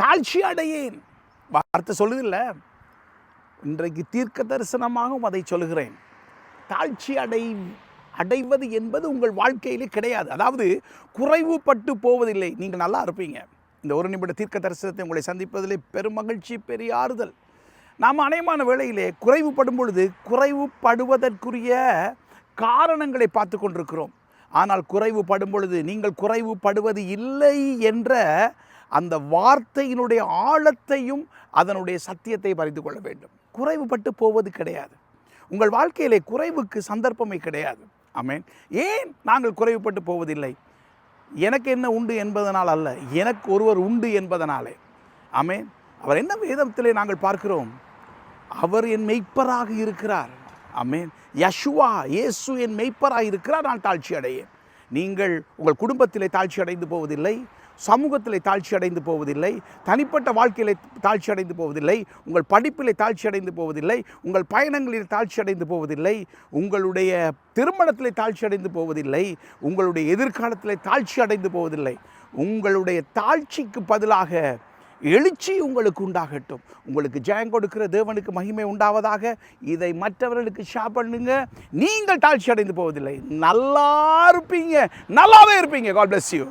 தாழ்ச்சி அடையேன் வார்த்தை சொல்லுதில்ல இன்றைக்கு தீர்க்க தரிசனமாகவும் அதை சொல்லுகிறேன். தாழ்ச்சி அடை அடைவது என்பது உங்கள் வாழ்க்கையிலே கிடையாது. அதாவது குறைவுபட்டு போவதில்லை. நீங்கள் நல்லா இருப்பீங்க. இந்த ஒரு நிமிட தீர்க்க தரிசனத்தை உங்களை சந்திப்பதிலே பெரும் மகிழ்ச்சி பெரிய ஆறுதல். நாம் அநேகமான வேளையிலே குறைவுபடும் பொழுது குறைவுபடுவதற்குரிய காரணங்களை பார்த்து கொண்டிருக்கிறோம். ஆனால் குறைவுபடும் பொழுது நீங்கள் குறைவுபடுவது இல்லை என்ற அந்த வார்த்தையினுடைய ஆழத்தையும் அதனுடைய சத்தியத்தை பறித்து கொள்ள வேண்டும். குறைவுபட்டு போவது கிடையாது. உங்கள் வாழ்க்கையிலே குறைவுக்கு சந்தர்ப்பமே கிடையாது. ஆமேன். ஏன் நாங்கள் குறைவுபட்டு போவதில்லை? எனக்கு என்ன உண்டு என்பதனால் அல்ல எனக்கு ஒருவர் உண்டு என்பதனாலே. ஆமேன். அவர் என்ன வேதத்திலே நாங்கள் பார்க்கிறோம்? அவர் என் மெய்ப்பராக இருக்கிறார். ஆமேன். யஷுவா இயேசு என் மெய்ப்பராக இருக்கிறார் நான் தாழ்ச்சி அடையேன் நீங்கள் உங்கள் குடும்பத்திலே தாழ்ச்சி அடைந்து போவதில்லை சமூகத்தில் தாழ்ச்சி அடைந்து போவதில்லை தனிப்பட்ட வாழ்க்கையில் தாழ்ச்சி அடைந்து போவதில்லை உங்கள் படிப்பில் தாழ்ச்சி அடைந்து போவதில்லை உங்கள் பயணங்களில் தாழ்ச்சி அடைந்து போவதில்லை உங்களுடைய திருமணத்தில் தாழ்ச்சி அடைந்து போவதில்லை உங்களுடைய எதிர்காலத்தில் தாழ்ச்சி அடைந்து போவதில்லை. உங்களுடைய தாழ்ச்சிக்கு பதிலாக எழுச்சி உங்களுக்கு உண்டாகட்டும். உங்களுக்கு ஜெயம் கொடுக்கிற தேவனுக்கு மகிமை உண்டாவதாக இதை மற்றவர்களுக்கு ஷேர் பண்ணுங்க. நீங்கள் தாழ்ச்சி அடைந்து போவதில்லை. நல்லா இருப்பீங்க. நல்லாவே இருப்பீங்க. God bless you